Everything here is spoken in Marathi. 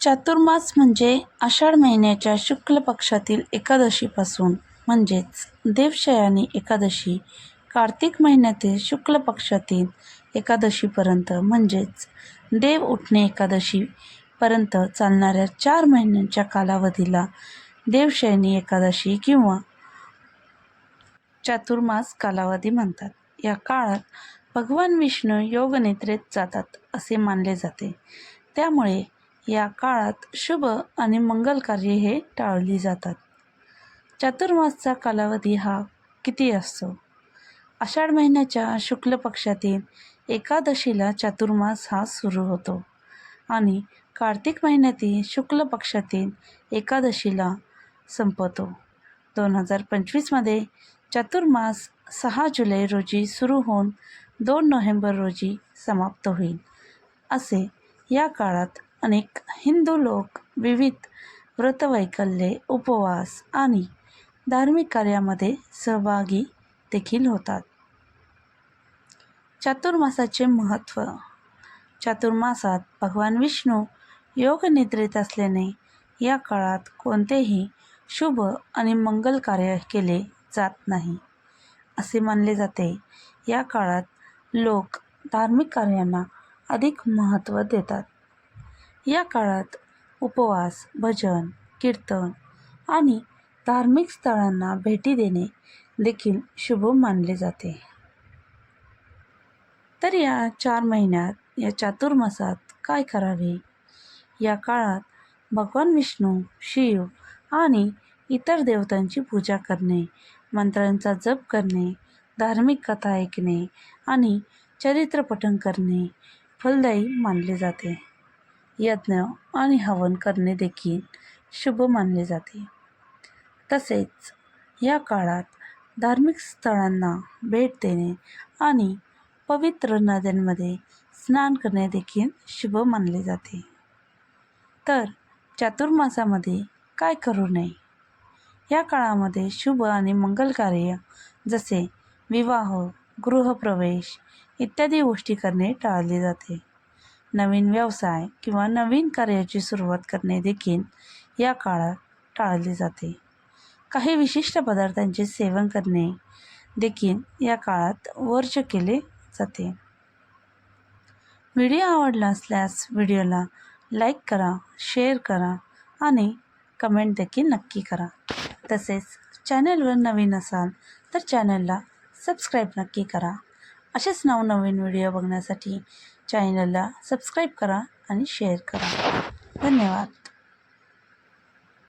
चातुर्मास म्हणजे आषाढ महिन्याच्या शुक्ल पक्षातील एकादशीपासून म्हणजेच देवशयानी एकादशी कार्तिक महिन्यातील शुक्ल पक्षातील एकादशीपर्यंत म्हणजेच देव उठणे एकादशीपर्यंत चालणाऱ्या चार महिन्यांच्या कालावधीला देवशयनी एकादशी किंवा चातुर्मास कालावधी म्हणतात. या काळात भगवान विष्णू योगनिद्रेत जातात असे मानले जाते. त्यामुळे या काळात शुभ आणि मंगल कार्ये हे टाळली जातात. चातुर्मासचा कालावधी हा किती असतो? आषाढ महिन्याच्या शुक्ल पक्षातील एकादशीला चातुर्मास हा सुरू होतो आणि कार्तिक महिन्यातील शुक्ल पक्षातील एकादशीला संपतो. दोन हजार पंचवीसमध्ये चातुर्मास सहा जुलै रोजी सुरू होऊन दोन नोव्हेंबर रोजी समाप्त होईल. असे या काळात अनेक हिंदू लोक विविध व्रतवैकल्ये उपवास आणि धार्मिक कार्यामध्ये सहभागी देखील होतात. चातुर्मासाचे महत्त्व. चातुर्मासात भगवान विष्णू योगनिद्रेत असल्याने या काळात कोणतेही शुभ आणि मंगल कार्य केले जात नाही असे मानले जाते. या काळात लोक धार्मिक कार्यांना अधिक महत्त्व देतात. या काळात उपवास भजन कीर्तन आणि धार्मिक स्थळांना भेटी देणे देखील शुभ मानले जाते. तर या चार महिन्यात या चातुर्मासात काय करावे? या काळात भगवान विष्णू शिव आणि इतर देवतांची पूजा करणे मंत्रांचा जप करणे धार्मिक कथा ऐकणे आणि चरित्रपठण करणे फलदायी मानले जाते. यज्ञ आणि हवन करणे देखील शुभ मानले जाते. तसेच या काळात धार्मिक स्थळांना भेट देणे आणि पवित्र नद्यांमध्ये स्नान करणे देखील शुभ मानले जाते. तर चातुर्मासामध्ये काय करू नये? या काळामध्ये शुभ आणि मंगल कार्य जसे विवाह गृहप्रवेश इत्यादी गोष्टी करणे टाळले जाते. नवीन व्यवसाय किंवा नवीन कार्याची सुरुवात करणे देखील या काळात टाळले जाते. काही विशिष्ट पदार्थांचे सेवन करणे देखील या काळात वर्ज केले जाते. व्हिडिओ आवडला असल्यास व्हिडिओला लाईक करा शेअर करा आणि कमेंट देखील नक्की करा. तसेच चॅनलवर नवीन असाल तर चॅनलला सबस्क्राईब नक्की करा. असेच नवनवीन व्हिडिओ बघण्यासाठी चॅनलला सबस्क्राईब करा आणि शेअर करा. धन्यवाद.